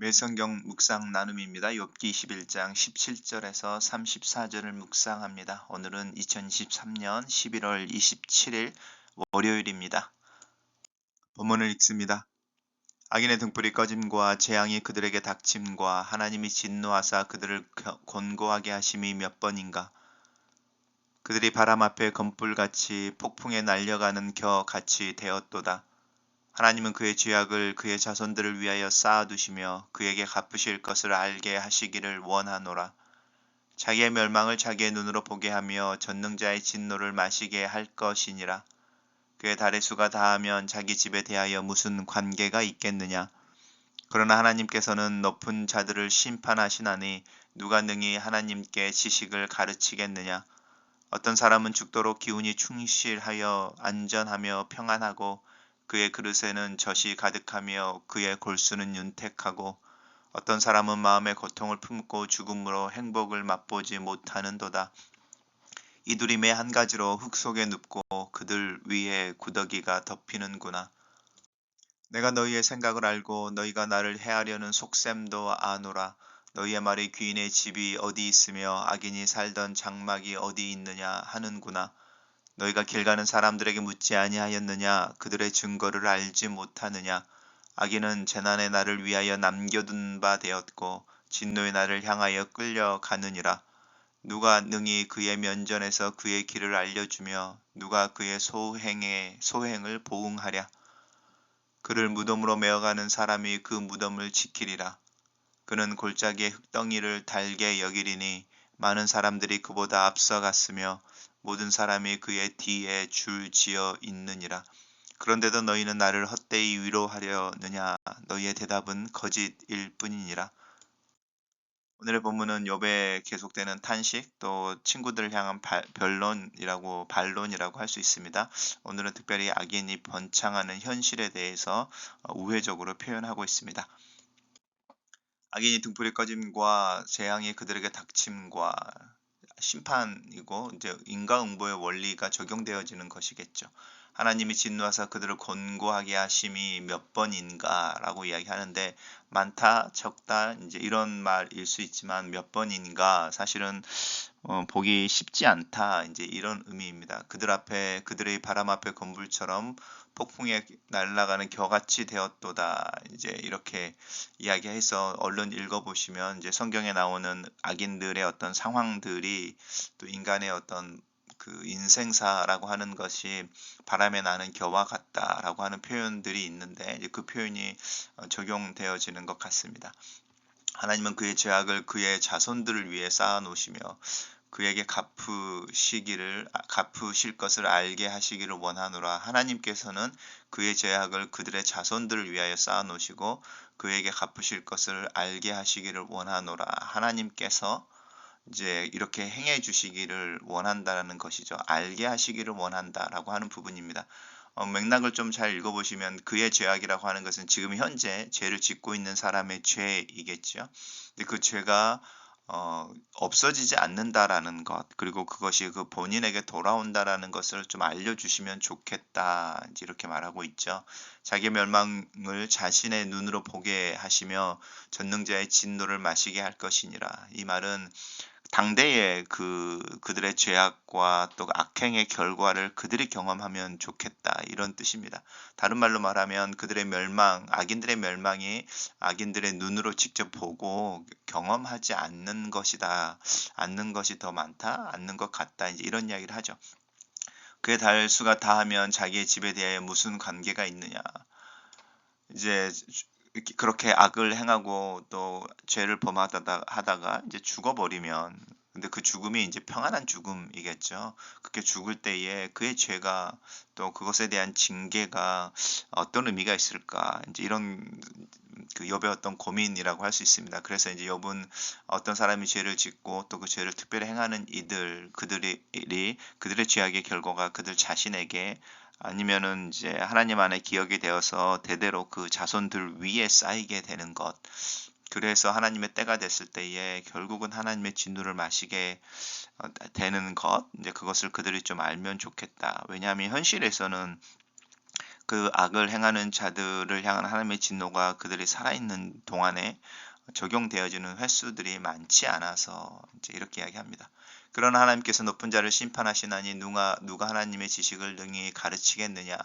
매성경 묵상 나눔입니다. 욥기 21장 17절에서 34절을 묵상합니다. 오늘은 2023년 11월 27일 월요일입니다. 본문을 읽습니다. 악인의 등불이 꺼짐과 재앙이 그들에게 닥침과 하나님이 진노하사 그들을 곤고하게 하심이 몇 번인가 그들이 바람 앞에 검불같이 폭풍에 날려가는 겨 같이 되었도다. 하나님은 그의 죄악을 그의 자손들을 위하여 쌓아두시며 그에게 갚으실 것을 알게 하시기를 원하노라. 자기의 멸망을 자기의 눈으로 보게 하며 전능자의 진노를 마시게 할 것이니라. 그의 달의 수가 다하면 자기 집에 대하여 무슨 관계가 있겠느냐. 그러나 하나님께서는 높은 자들을 심판하시나니 누가 능히 하나님께 지식을 가르치겠느냐. 어떤 사람은 죽도록 기운이 충실하여 안전하며 평안하고 그의 그릇에는 젖이 가득하며 그의 골수는 윤택하고 어떤 사람은 마음의 고통을 품고 죽음으로 행복을 맛보지 못하는도다. 매한 가지로 흙 속에 눕고 그들 위에 구더기가 덮이는구나. 내가 너희의 생각을 알고 너희가 나를 해하려는 속셈도 아노라. 너희의 말이 귀인의 집이 어디 있으며 악인이 살던 장막이 어디 있느냐 하는구나. 너희가 길 가는 사람들에게 묻지 아니하였느냐? 그들의 증거를 알지 못하느냐? 악인은 재난의 날을 위하여 남겨둔 바 되었고 진노의 날을 향하여 끌려가느니라. 누가 능히 그의 면전에서 그의 길을 알려주며 누가 그의 소행에 소행을 보응하랴? 그를 무덤으로 메어가는 사람이 그 무덤을 지키리라. 그는 골짜기의 흙덩이를 달게 여기리니 많은 사람들이 그보다 앞서갔으며 모든 사람이 그의 뒤에 줄 지어 있느니라. 그런데도 너희는 나를 헛되이 위로하려느냐? 너희의 대답은 거짓일 뿐이니라. 오늘의 본문은 욥에 계속되는 탄식 또 친구들을 향한 발, 변론이라고 반론이라고 할 수 있습니다. 오늘은 특별히 악인이 번창하는 현실에 대해서 어, 우회적으로 표현하고 있습니다. 악인이 등불이 꺼짐과 재앙이 그들에게 닥침과 심판이고 이제 인과응보의 원리가 적용되어지는 것이겠죠. 하나님이 진노하사 그들을 곤고하게 하심이 몇 번인가라고 이야기하는데 많다, 적다 이제 이런 말일 수 있지만 몇 번인가 사실은 어, 보기 쉽지 않다 이제 이런 의미입니다. 그들 앞에 그들의 바람 앞에 건불처럼 폭풍에 날아가는 겨같이 되었도다. 이제 이렇게 이야기해서 얼른 읽어보시면 이제 성경에 나오는 악인들의 어떤 상황들이 또 인간의 어떤 그 인생사라고 하는 것이 바람에 나는 겨와 같다라고 하는 표현들이 있는데 그 표현이 어, 적용되어지는 것 같습니다. 하나님은 그의 죄악을 그의 자손들을 위해 쌓아 놓으시며 그에게 갚으시기를 갚으실 것을 알게 하시기를 원하노라 하나님께서는 그의 죄악을 그들의 자손들을 위하여 쌓아 놓으시고 그에게 갚으실 것을 알게 하시기를 원하노라 하나님께서 이제 이렇게 행해 주시기를 원한다는 것이죠. 알게 하시기를 원한다라고 하는 부분입니다. 어, 맥락을 좀 잘 읽어보시면 그의 죄악이라고 하는 것은 지금 현재 죄를 짓고 있는 사람의 죄이겠죠. 근데 그 죄가 어, 없어지지 않는다라는 것 그리고 그것이 그 본인에게 돌아온다라는 것을 좀 알려주시면 좋겠다 이렇게 말하고 있죠. 자기 멸망을 자신의 눈으로 보게 하시며 전능자의 진노를 마시게 할 것이니라. 이 말은 당대의 그 그들의 죄악과 또 악행의 결과를 그들이 경험하면 좋겠다 이런 뜻입니다. 다른 말로 말하면 그들의 멸망, 악인들의 멸망이 악인들의 눈으로 직접 보고 경험하지 않는 것이다, 않는 것이 더 많다, 않는 것 같다 이제 이런 이야기를 하죠. 그의 달수가 다하면 자기의 집에 대해 무슨 관계가 있느냐? 이제 그렇게 악을 행하고 또 죄를 범하다가 하다가 이제 죽어버리면 근데 그 죽음이 이제 평안한 죽음이겠죠. 그렇게 죽을 때에 그의 죄가 또 그것에 대한 징계가 어떤 의미가 있을까 이제 이런 그 욥의 어떤 고민이라고 할 수 있습니다. 그래서 이제 욥은 어떤 사람이 죄를 짓고 또 그 죄를 특별히 행하는 이들 그들이 그들의 죄악의 결과가 그들 자신에게 아니면은 이제 하나님 안에 기억이 되어서 대대로 그 자손들 위에 쌓이게 되는 것. 그래서 하나님의 때가 됐을 때에 결국은 하나님의 진노를 마시게 어, 되는 것. 이제 그것을 그들이 좀 알면 좋겠다. 왜냐하면 현실에서는 그 악을 행하는 자들을 향한 하나님의 진노가 그들이 살아있는 동안에 적용되어지는 횟수들이 많지 않아서 이제 이렇게 이야기합니다. 그러나 하나님께서 높은 자를 심판하시나니 누가 누가 하나님의 지식을 능히 가르치겠느냐?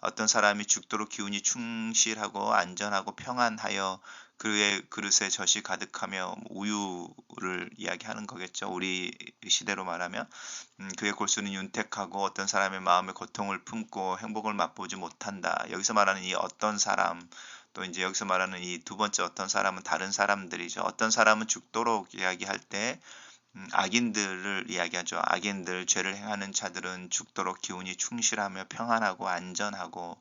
어떤 사람이 죽도록 기운이 충실하고 안전하고 평안하여 그의 그릇에 젖이 가득하며 우유를 이야기하는 거겠죠. 우리 시대로 말하면 음, 그의 골수는 윤택하고 어떤 사람의 마음의 고통을 품고 행복을 맛보지 못한다. 여기서 말하는 이 어떤 사람 또 이제 여기서 말하는 이 두 번째 어떤 사람은 다른 사람들이죠. 어떤 사람은 죽도록 이야기할 때 음, 악인들을 이야기하죠. 악인들, 죄를 행하는 자들은 죽도록 기운이 충실하며 평안하고 안전하고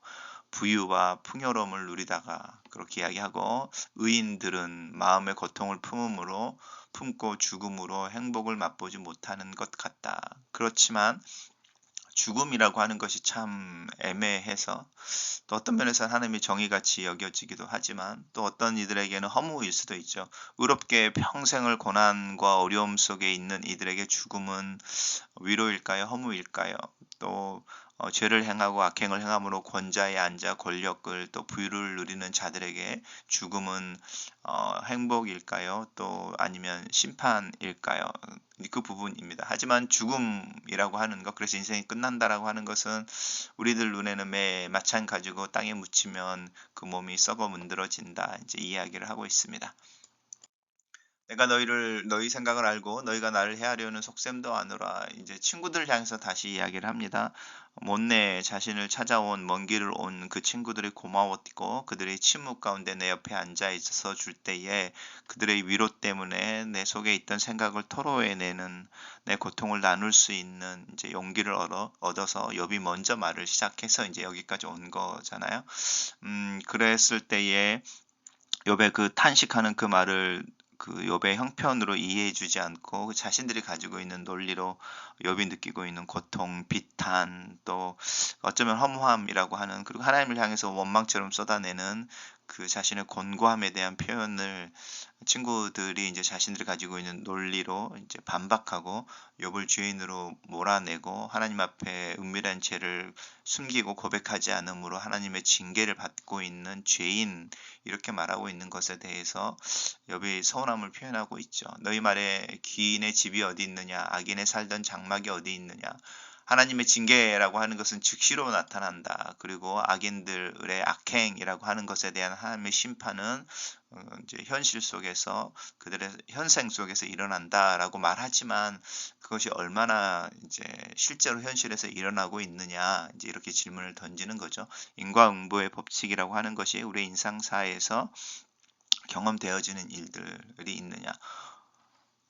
부유와 풍요로움을 누리다가 그렇게 이야기하고 의인들은 마음의 고통을 품음으로 품고 죽음으로 행복을 맛보지 못하는 것 같다. 그렇지만 죽음이라고 하는 것이 참 애매해서 또 어떤 면에서는 하나님의 정의같이 여겨지기도 하지만 또 어떤 이들에게는 허무일 수도 있죠. 의롭게 평생을 고난과 어려움 속에 있는 이들에게 죽음은 위로일까요? 허무일까요? 또 어, 죄를 행하고 악행을 행함으로 권자에 앉아 권력을 또 부유를 누리는 자들에게 죽음은 어, 행복일까요? 또 아니면 심판일까요? 그 부분입니다. 하지만 죽음이라고 하는 것, 그래서 인생이 끝난다라고 하는 것은 우리들 눈에는 매 마찬 가지고 땅에 묻히면 그 몸이 썩어 문드러진다. 이제 이야기를 하고 있습니다. 내가 너희를 너희 생각을 알고 너희가 나를 헤아려는 속셈도 아노라. 이제 친구들 향해서 다시 이야기를 합니다. 못내 자신을 찾아온 먼 길을 온 그 친구들이 고마웠고 그들의 침묵 가운데 내 옆에 앉아 있어 줄 때에 그들의 위로 때문에 내 속에 있던 생각을 토로해내는 내 고통을 나눌 수 있는 이제 용기를 얻어, 얻어서 욥이 먼저 말을 시작해서 이제 여기까지 온 거잖아요. 음, 그랬을 때에 욥의 그 탄식하는 그 말을 그 욥의 형편으로 이해해주지 않고 그 자신들이 가지고 있는 논리로 욥이 느끼고 있는 고통, 비탄, 또 어쩌면 허무함이라고 하는 그리고 하나님을 향해서 원망처럼 쏟아내는 그 자신의 곤고함에 대한 표현을 친구들이 이제 자신들이 가지고 있는 논리로 이제 반박하고 욥을 죄인으로 몰아내고 하나님 앞에 은밀한 죄를 숨기고 고백하지 않으므로 하나님의 징계를 받고 있는 죄인 이렇게 말하고 있는 것에 대해서 욥이 서운함을 표현하고 있죠. 너희 말에 귀인의 집이 어디 있느냐 악인의 살던 장막이 어디 있느냐 하나님의 징계라고 하는 것은 즉시로 나타난다. 그리고 악인들의 악행이라고 하는 것에 대한 하나님의 심판은 어, 이제 현실 속에서 그들의 현생 속에서 일어난다라고 말하지만 그것이 얼마나 이제 실제로 현실에서 일어나고 있느냐 이제 이렇게 질문을 던지는 거죠. 인과응보의 법칙이라고 하는 것이 우리 인상사에서 경험되어지는 일들이 있느냐.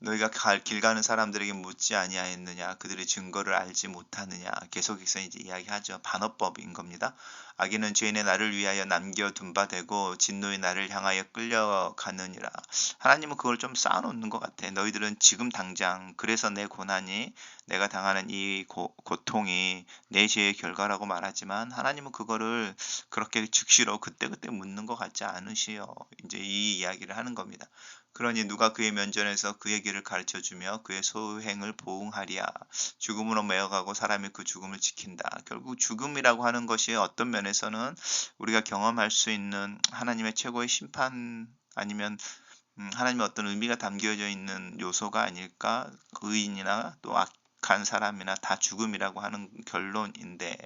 너희가 갈, 길 가는 사람들에게 묻지 아니하였느냐? 그들의 증거를 알지 못하느냐? 계속해서 이제 이야기하죠. 반어법인 겁니다. 악인은 죄인의 나를 위하여 남겨둔 바 되고 진노의 나를 향하여 끌려가느니라. 하나님은 그걸 좀 쌓아놓는 것 같아. 너희들은 지금 당장 그래서 내 고난이 내가 당하는 이 고, 고통이 내 죄의 결과라고 말하지만 하나님은 그거를 그렇게 즉시로 그때그때 묻는 것 같지 않으시요 이제 이 이야기를 하는 겁니다 그러니 누가 그의 면전에서 그의 길을 가르쳐 주며 그의 소행을 보응하리야. 죽음으로 매어가고 사람이 그 죽음을 지킨다. 결국 죽음이라고 하는 것이 어떤 면에서는 우리가 경험할 수 있는 하나님의 최고의 심판 아니면 음, 하나님의 어떤 의미가 담겨져 있는 요소가 아닐까? 의인이나 또 악한 사람이나 다 죽음이라고 하는 결론인데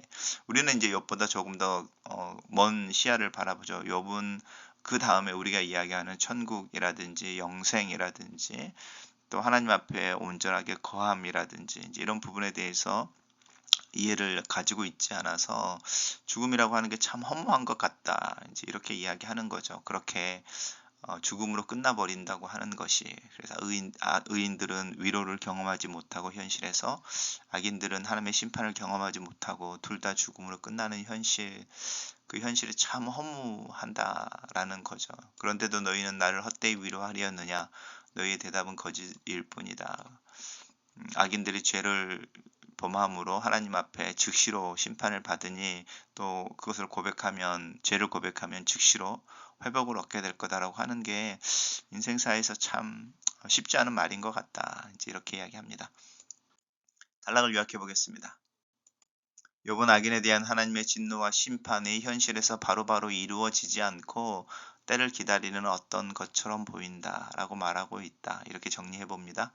우리는 이제 욥보다 조금 더먼 어, 시야를 바라보죠. 욥은 그 다음에 우리가 이야기하는 천국이라든지 영생이라든지 또 하나님 앞에 온전하게 거함이라든지 이런 부분에 대해서 이해를 가지고 있지 않아서 죽음이라고 하는 게 참 허무한 것 같다. 이제 이렇게 이야기하는 거죠. 그렇게 어, 죽음으로 끝나버린다고 하는 것이 그래서 의인, 아, 의인들은 위로를 경험하지 못하고 현실에서 악인들은 하나님의 심판을 경험하지 못하고 둘 다 죽음으로 끝나는 현실 그 현실이 참 허무한다라는 거죠. 그런데도 너희는 나를 헛되이 위로하려느냐 너희의 대답은 거짓일 뿐이다. 음, 악인들이 죄를 범함으로 하나님 앞에 즉시로 심판을 받으니 또 그것을 고백하면 죄를 고백하면 즉시로 회복을 얻게 될 거다라고 하는 게 인생사에서 참 쉽지 않은 말인 것 같다. 이제 이렇게 이야기합니다. 단락을 요약해 보겠습니다. 욥은 악인에 대한 하나님의 진노와 심판이 현실에서 바로 바로 이루어지지 않고 때를 기다리는 어떤 것처럼 보인다 라고 말하고 있다. 이렇게 정리해 봅니다.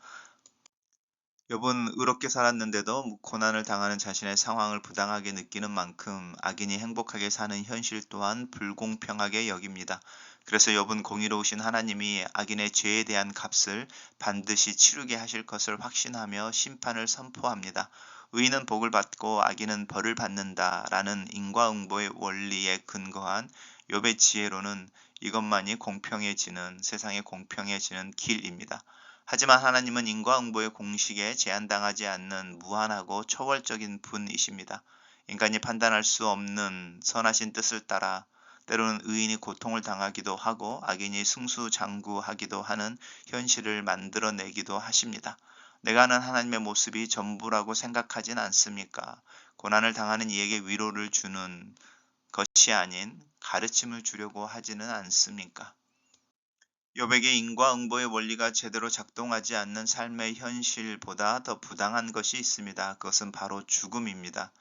욥은 의롭게 살았는데도 고난을 당하는 자신의 상황을 부당하게 느끼는 만큼 악인이 행복하게 사는 현실 또한 불공평하게 여깁니다. 그래서 욥은 공의로우신 하나님이 악인의 죄에 대한 값을 반드시 치르게 하실 것을 확신하며 심판을 선포합니다. 의인은 복을 받고 악인은 벌을 받는다라는 인과응보의 원리에 근거한 욥의 지혜로는 이것만이 공평해지는 세상에 공평해지는 길입니다. 하지만 하나님은 인과응보의 공식에 제한당하지 않는 무한하고 초월적인 분이십니다. 인간이 판단할 수 없는 선하신 뜻을 따라 때로는 의인이 고통을 당하기도 하고 악인이 승수장구하기도 하는 현실을 만들어내기도 하십니다. 내가 아는 하나님의 모습이 전부라고 생각하진 않습니까? 고난을 당하는 이에게 위로를 주는 것이 아닌 가르침을 주려고 하지는 않습니까? 욥에게 인과 응보의 원리가 제대로 작동하지 않는 삶의 현실보다 더 부당한 것이 있습니다. 그것은 바로 죽음입니다.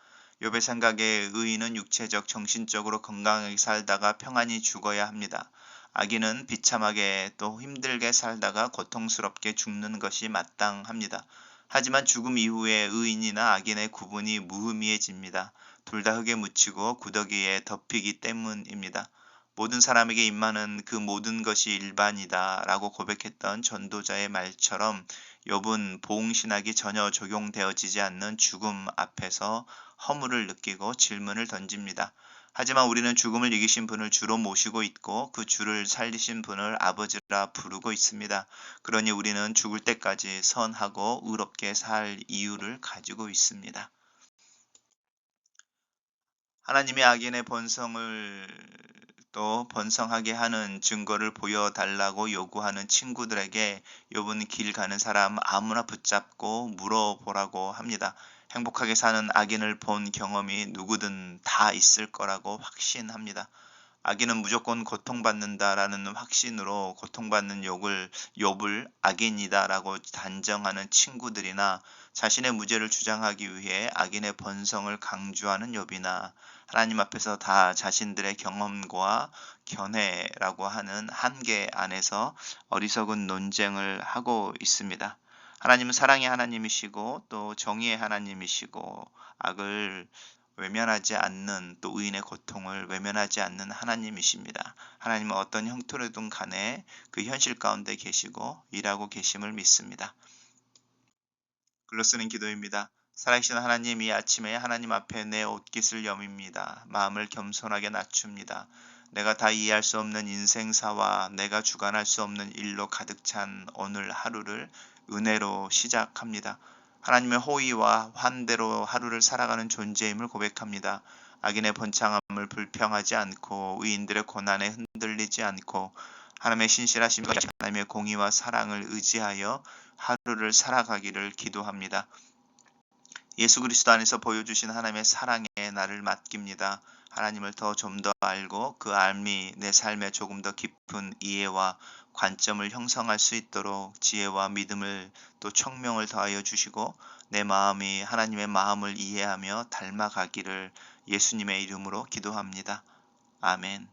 욥의 생각에 의인은 육체적, 정신적으로 건강하게 살다가 평안히 죽어야 합니다. 악인은 비참하게 또 힘들게 살다가 고통스럽게 죽는 것이 마땅합니다. 하지만 죽음 이후에 의인이나 악인의 구분이 무의미해집니다. 둘 다 흙에 묻히고 구더기에 덮이기 때문입니다. 모든 사람에게 임하는 그 모든 것이 일반이다 라고 고백했던 전도자의 말처럼 욥은 보응신학이 전혀 적용되어지지 않는 죽음 앞에서 허물을 느끼고 질문을 던집니다. 하지만 우리는 죽음을 이기신 분을 주로 모시고 있고 그 주를 살리신 분을 아버지라 부르고 있습니다. 그러니 우리는 죽을 때까지 선하고 의롭게 살 이유를 가지고 있습니다. 하나님의 악인의 본성을 또 번성하게 하는 증거를 보여달라고 요구하는 친구들에게 욥은 길 가는 사람 아무나 붙잡고 물어보라고 합니다. 행복하게 사는 악인을 본 경험이 누구든 다 있을 거라고 확신합니다. 악인은 무조건 고통받는다라는 확신으로 고통받는 욕을 욥을 악인이다라고 단정하는 친구들이나 자신의 무죄를 주장하기 위해 악인의 본성을 강조하는 욥이나 하나님 앞에서 다 자신들의 경험과 견해라고 하는 한계 안에서 어리석은 논쟁을 하고 있습니다. 하나님은 사랑의 하나님이시고 또 정의의 하나님이시고 악을 외면하지 않는 또 의인의 고통을 외면하지 않는 하나님이십니다. 하나님은 어떤 형태로든 간에 그 현실 가운데 계시고 일하고 계심을 믿습니다. 글로 쓰는 기도입니다. 살아계신 하나님 이 아침에 하나님 앞에 내 옷깃을 여밉니다. 마음을 겸손하게 낮춥니다. 내가 다 이해할 수 없는 인생사와 내가 주관할 수 없는 일로 가득 찬 오늘 하루를 은혜로 시작합니다. 하나님의 호의와 환대로 하루를 살아가는 존재임을 고백합니다. 악인의 번창함을 불평하지 않고 의인들의 고난에 흔들리지 않고 하나님의 신실하심과 하나님의 공의와 사랑을 의지하여 하루를 살아가기를 기도합니다. 예수 그리스도 안에서 보여주신 하나님의 사랑에 나를 맡깁니다. 하나님을 더 좀더 알고 그 알미 내 삶에 조금 더 깊은 이해와 관점을 형성할 수 있도록 지혜와 믿음을 또 청명을 더하여 주시고 내 마음이 하나님의 마음을 이해하며 닮아가기를 예수님의 이름으로 기도합니다. 아멘.